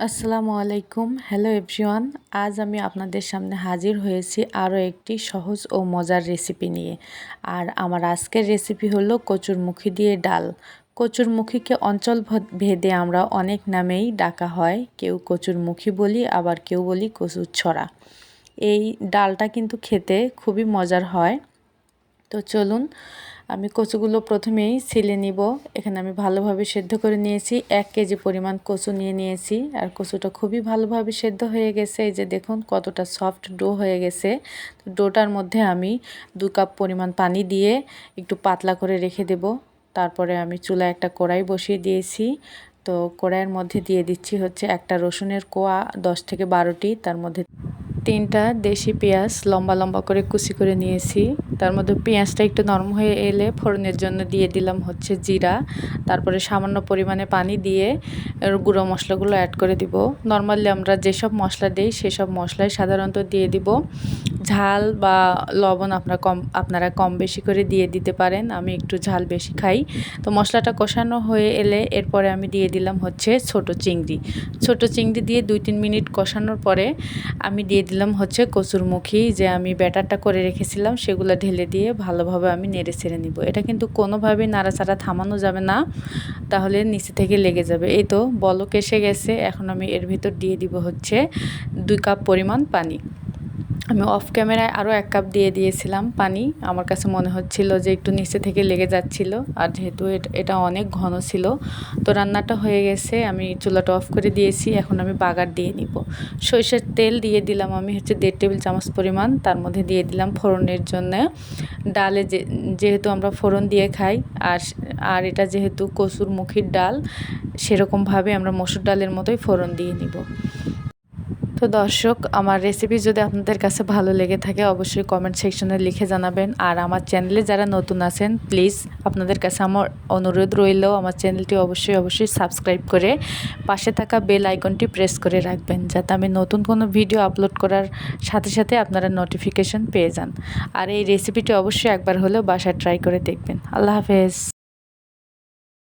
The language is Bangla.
আসসালামু আলাইকুম। হ্যালো এভরিওয়ান আজ আমি আপনাদের সামনে হাজির হয়েছি আরও একটি সহজ ও মজার রেসিপি নিয়ে। আর আমার আজকের রেসিপি হলো কচুরমুখী দিয়ে ডাল। কচুরমুখীকে অঞ্চল ভেদে আমরা অনেক নামেই ডাকা হয়। কেউ কচুরমুখী বলি, আবার কেউ বলি কচুর ছড়া এই ডালটা কিন্তু খেতে খুবই মজার হয়। তো চলুন আমি কচুগুলো প্রথমেই ছিলে নিব। এখানে আমি ভালোভাবে সেদ্ধ করে নিয়েছি। এক কেজি পরিমাণ কচু নিয়ে নিয়েছি। আর কচুটা খুবই ভালোভাবে সেদ্ধ হয়ে গেছে। এই যে দেখুন কতটা সফট ডো হয়ে গেছে। তো ডোটার মধ্যে আমি দু কাপ পরিমাণ পানি দিয়ে একটু পাতলা করে রেখে দেব। তারপরে আমি চুলা একটা কড়াই বসিয়ে দিয়েছি। তো কড়াইয়ের মধ্যে দিয়ে দিচ্ছি হচ্ছে একটা রসুনের কোয়া, দশ থেকে বারোটি। তার মধ্যে তিনটা দেশি পেঁয়াজ লম্বা লম্বা করে কুচি করে নিয়েছি। তার মধ্যে পেঁয়াজটা একটু নরম হয়ে এলে ফোড়নের জন্য দিয়ে দিলাম হচ্ছে জিরা। তারপরে সামান্য পরিমাণে পানি দিয়ে গুঁড়ো মশলাগুলো অ্যাড করে দিব। নর্মালি আমরা যেসব মশলা দিই সেসব মশলাই সাধারণত দিয়ে দিব। ঝাল বা লবণ আপনারা কম আপনারা কম বেশি করে দিয়ে দিতে পারেন, আমি একটু ঝাল বেশি খাই। তো মশলাটা কষানো হয়ে এলে এরপরে আমি দিয়ে দিলাম হচ্ছে ছোট চিংড়ি। ছোট চিংড়ি দিয়ে দুই তিন মিনিট কষানোর পরে আমি দিয়ে দিলাম হচ্ছে কচুরমুখী, যে আমি ব্যাটারটা করে রেখেছিলাম, সেগুলো ঢেলে দিয়ে ভালোভাবে আমি নেড়ে ছেড়ে নিব। এটা কিন্তু কোনোভাবেই নাড়াচাড়া থামানো যাবে না, তাহলে নিচে থেকে লেগে যাবে। এই তো বলক এসে গেছে, এখন আমি এর ভিতর দিয়ে দিব হচ্ছে দুই কাপ পরিমাণ পানি। আমি অফ ক্যামেরায় আরও এক কাপ দিয়ে দিয়েছিলাম পানি। আমার কাছে মনে হচ্ছিল যে একটু নিচে থেকে লেগে যাচ্ছিল। আর যেহেতু এটা অনেক ঘন ছিল, তো রান্নাটা হয়ে গেছে। আমি চুলাটা অফ করে দিয়েছি। এখন আমি বাগার দিয়ে নিব। সরিষার তেল দিয়ে দিলাম আমি হচ্ছে দেড় টেবিল চামচ পরিমাণ। তার মধ্যে দিয়ে দিলাম ফোড়নের জন্য। ডালে যেহেতু আমরা ফোড়ন দিয়ে খাই, আর আর এটা যেহেতু কসুর মুখির ডাল, সেরকমভাবে আমরা মসুর ডালের মতোই ফোড়ন দিয়ে নিব। তো দর্শক, আমার রেসিপি যদি আপনাদের কাছে ভালো লেগে থাকে, অবশ্যই কমেন্ট সেকশনে লিখে জানাবেন। আর আমার চ্যানেলে যারা নতুন আছেন প্লিজ আপনাদের কাছে আমার অনুরোধ রইল, আমার চ্যানেলটি অবশ্যই অবশ্যই সাবস্ক্রাইব করে পাশে থাকা বেল আইকনটি প্রেস করে রাখবেন, যাতে আমি নতুন কোনো ভিডিও আপলোড করার সাথে সাথে আপনারা নোটিফিকেশন পেয়ে যান। আর এই রেসিপিটি অবশ্যই একবার হলেও বাসায় ট্রাই করে দেখবেন। আল্লাহ হাফেজ।